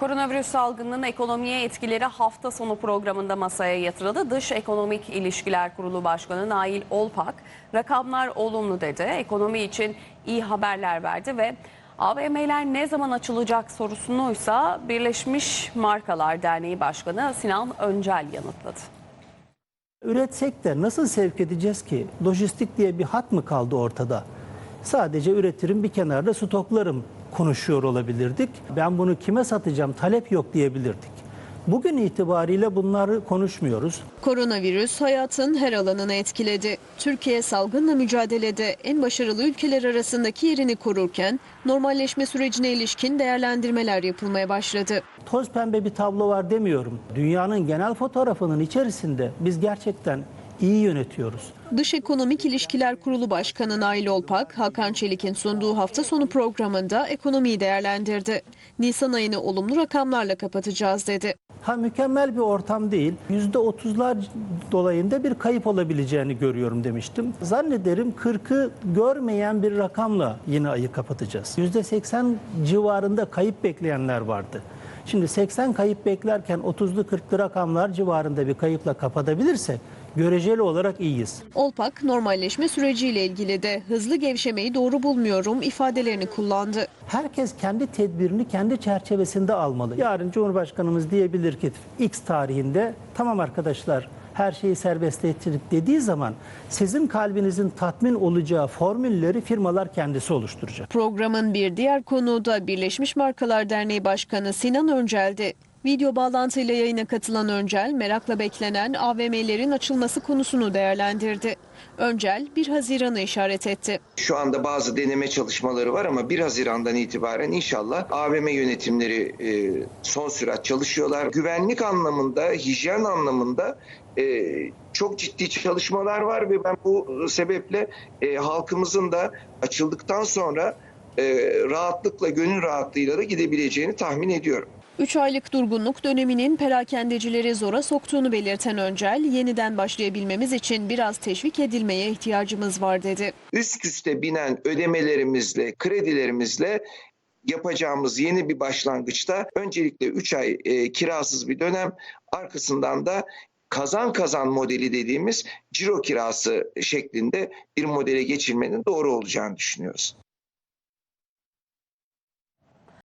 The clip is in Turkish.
Koronavirüs salgınının ekonomiye etkileri hafta sonu programında masaya yatırıldı. Dış Ekonomik İlişkiler Kurulu Başkanı Nail Olpak, rakamlar olumlu dedi. Ekonomi için iyi haberler verdi ve AVM'ler ne zaman açılacak sorusunuysa Birleşmiş Markalar Derneği Başkanı Sinan Öncel yanıtladı. Üretsek de nasıl sevk edeceğiz ki? Lojistik diye bir hat mı kaldı ortada? Sadece üretirim bir kenarda stoklarım konuşuyor olabilirdik. Ben bunu kime satacağım talep yok diyebilirdik. Bugün itibariyle bunları konuşmuyoruz. Koronavirüs hayatın her alanını etkiledi. Türkiye salgınla mücadelede en başarılı ülkeler arasındaki yerini korurken normalleşme sürecine ilişkin değerlendirmeler yapılmaya başladı. Toz pembe bir tablo var demiyorum. Dünyanın genel fotoğrafının içerisinde biz gerçekten iyi yönetiyoruz. Dış Ekonomik İlişkiler Kurulu Başkanı Nail Olpak, Hakan Çelik'in sunduğu hafta sonu programında ekonomiyi değerlendirdi. Nisan ayını olumlu rakamlarla kapatacağız dedi. Ha mükemmel bir ortam değil. %30'lar dolayında bir kayıp olabileceğini görüyorum demiştim. Zannederim 40'ı görmeyen bir rakamla yine ayı kapatacağız. %80 civarında kayıp bekleyenler vardı. Şimdi 80 kayıp beklerken 30'lu 40'lı rakamlar civarında bir kayıpla kapatabilirsek göreceli olarak iyiyiz. Olpak, normalleşme süreciyle ilgili de hızlı gevşemeyi doğru bulmuyorum ifadelerini kullandı. Herkes kendi tedbirini kendi çerçevesinde almalı. Yarın Cumhurbaşkanımız diyebilir ki X tarihinde tamam arkadaşlar her şeyi serbestleştirdik dediği zaman sizin kalbinizin tatmin olacağı formülleri firmalar kendisi oluşturacak. Programın bir diğer konuğu da Birleşmiş Markalar Derneği Başkanı Sinan Öncel'di. Video bağlantıyla yayına katılan Öncel, merakla beklenen AVM'lerin açılması konusunu değerlendirdi. Öncel, 1 Haziran'ı işaret etti. Şu anda bazı deneme çalışmaları var ama 1 Haziran'dan itibaren inşallah AVM yönetimleri e, son sürat çalışıyorlar. Güvenlik anlamında, hijyen anlamında e, çok ciddi çalışmalar var ve ben bu sebeple e, halkımızın da açıldıktan sonra rahatlıkla, gönül rahatlığıyla da gidebileceğini tahmin ediyorum. 3 aylık durgunluk döneminin perakendecileri zora soktuğunu belirten Öncel, yeniden başlayabilmemiz için biraz teşvik edilmeye ihtiyacımız var dedi. Üst üste binen ödemelerimizle, kredilerimizle yapacağımız yeni bir başlangıçta öncelikle 3 ay e, kirasız bir dönem arkasından da kazan kazan modeli dediğimiz ciro kirası şeklinde bir modele geçirmenin doğru olacağını düşünüyoruz.